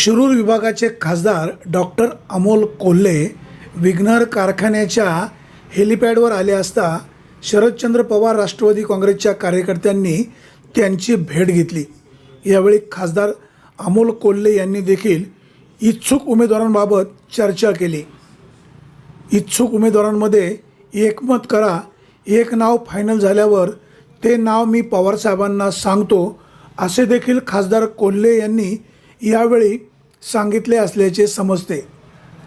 शिरूर विभागाचे खासदार डॉक्टर अमोल कोल्हे विघ्नर कारखान्याच्या हेलिपॅडवर आले असता शरदचंद्र पवार राष्ट्रवादी काँग्रेसच्या कार्यकर्त्यांनी त्यांची भेट घेतली. यावेळी खासदार अमोल कोल्हे यांनी देखील इच्छुक उमेदवारांबाबत चर्चा केली. इच्छुक उमेदवारांमध्ये एकमत करा एक नाव फायनल झाल्यावर ते नाव मी पवारसाहेबांना सांगतो असे देखील खासदार कोल्हे यांनी यावेळी सांगितले असल्याचे समजते.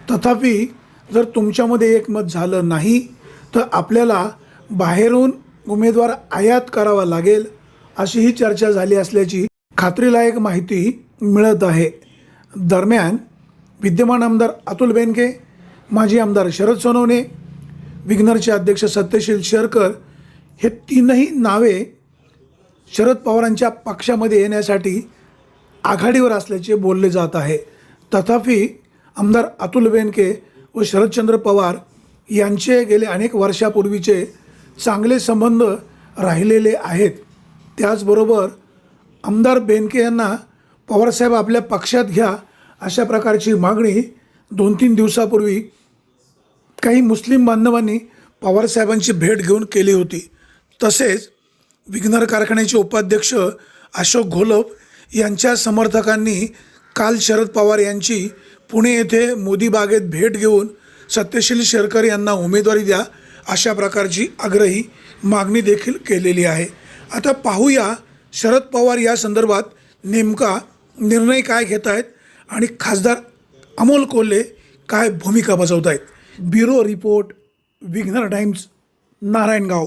तथापि जर तुमच्यामध्ये एकमत झालं नाही तर आपल्याला बाहेरून उमेदवार आयात करावा लागेल अशी ही चर्चा झाली असल्याची खात्रीलायक माहिती मिळत आहे. दरम्यान विद्यमान आमदार अतुल बेनके माजी आमदार शरद सोनवणे विग्नरचे अध्यक्ष सत्यशील शेरकर हे तीनही नावे शरद पवारांच्या पक्षामध्ये येण्यासाठी आघाडीवर असल्याचे बोलले जात आहे. तथापि आमदार अतुल बेनके व शरदचंद्र पवार यांचे गेले अनेक वर्षापूर्वीचे चांगले संबंध राहिलेले आहेत. त्याचबरोबर आमदार बेनके यांना पवारसाहेब आपल्या पक्षात घ्या अशा प्रकारची मागणी दोन तीन दिवसापूर्वी काही मुस्लिम बांधवांनी पवारसाहेबांची भेट घेऊन केली होती. तसेच विघ्नर कारखान्याचे उपाध्यक्ष अशोक घोलप यांच्या समर्थकांनी काल शरद पवार यांची पुणे येथे मोदी बागेत भेट घेऊन सत्यशील शेरकर यांना उमेदवारी द्या अशा प्रकारची आग्रही मागणी देखील केलेली आहे. आता पाहूया शरद पवार या संदर्भात नेमका निर्णय काय घेत आहेत आणि खासदार अमोल कोल्हे काय भूमिका बजावत आहेत. Bureau report Vighnahar times Narayangaon.